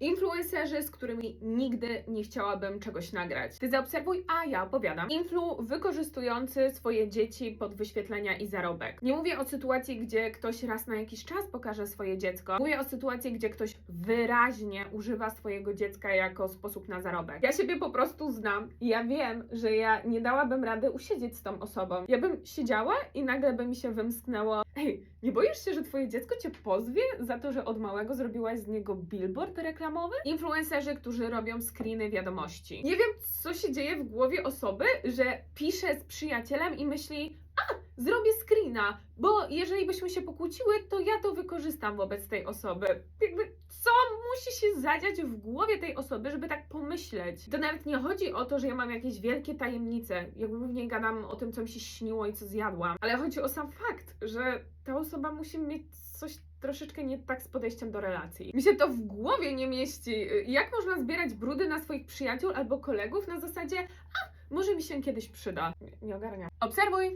Influencerzy, z którymi nigdy nie chciałabym czegoś nagrać. Ty zaobserwuj, a ja opowiadam. Influ wykorzystujący swoje dzieci pod wyświetlenia i zarobek. Nie mówię o sytuacji, gdzie ktoś raz na jakiś czas pokaże swoje dziecko. Mówię o sytuacji, gdzie ktoś wyraźnie używa swojego dziecka jako sposób na zarobek. Ja siebie po prostu znam i ja wiem, że ja nie dałabym rady usiedzieć z tą osobą. Ja bym siedziała i nagle by mi się wymsknęło Ej, nie boisz się, że twoje dziecko cię pozwie za to, że od małego zrobiłaś z niego billboard reklamowy? Influencerzy, którzy robią screeny wiadomości. Nie wiem, co się dzieje w głowie osoby, że pisze z przyjacielem i myśli, a, zrobię screena, bo jeżeli byśmy się pokłóciły, to ja to wykorzystam wobec tej osoby. Jakby, co się zadziać w głowie tej osoby, żeby tak pomyśleć? To nawet nie chodzi o to, że ja mam jakieś wielkie tajemnice. Ja głównie gadam o tym, co mi się śniło i co zjadłam. Ale chodzi o sam fakt, że ta osoba musi mieć coś troszeczkę nie tak z podejściem do relacji. Mi się to w głowie nie mieści. Jak można zbierać brudy na swoich przyjaciół albo kolegów na zasadzie, a może mi się kiedyś przyda. Nie, nie ogarniam. Obserwuj!